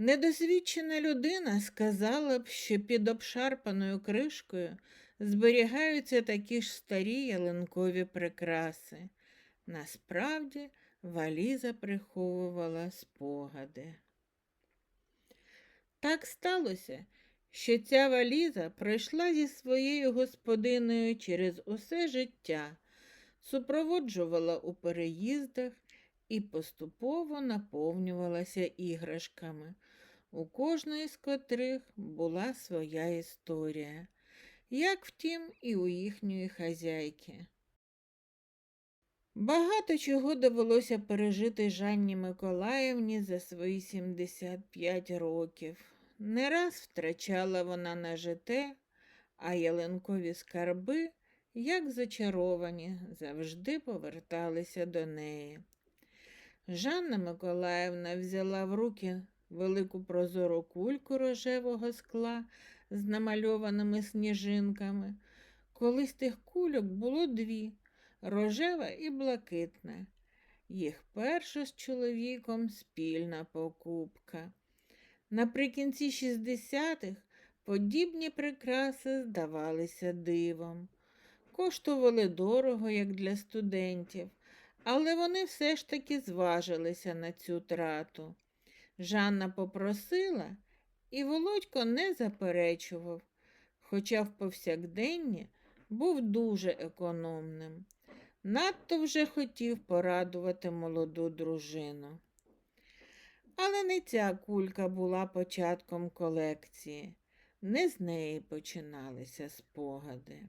Недосвідчена людина сказала б, що під обшарпаною кришкою зберігаються такі ж старі ялинкові прикраси. Насправді валіза приховувала спогади. Так сталося, що ця валіза пройшла зі своєю господиною через усе життя, супроводжувала у переїздах і поступово наповнювалася іграшками, у кожної з котрих була своя історія, як втім і у їхньої хазяйки. Багато чого довелося пережити Жанні Миколаївні за свої 75 років. Не раз втрачала вона на жите, а ялинкові скарби, як зачаровані, завжди поверталися до неї. Жанна Миколаївна взяла в руки велику прозору кульку рожевого скла з намальованими сніжинками. Колись тих кульок було дві рожева і блакитна. Їх перша з чоловіком спільна покупка. Наприкінці 60-х подібні прикраси здавалися дивом. Коштували дорого, як для студентів, але вони все ж таки зважилися на цю трату. Жанна попросила, і Володько не заперечував, хоча в повсякденні був дуже економним. Надто вже хотів порадувати молоду дружину. Але не ця кулька була початком колекції, не з неї починалися спогади.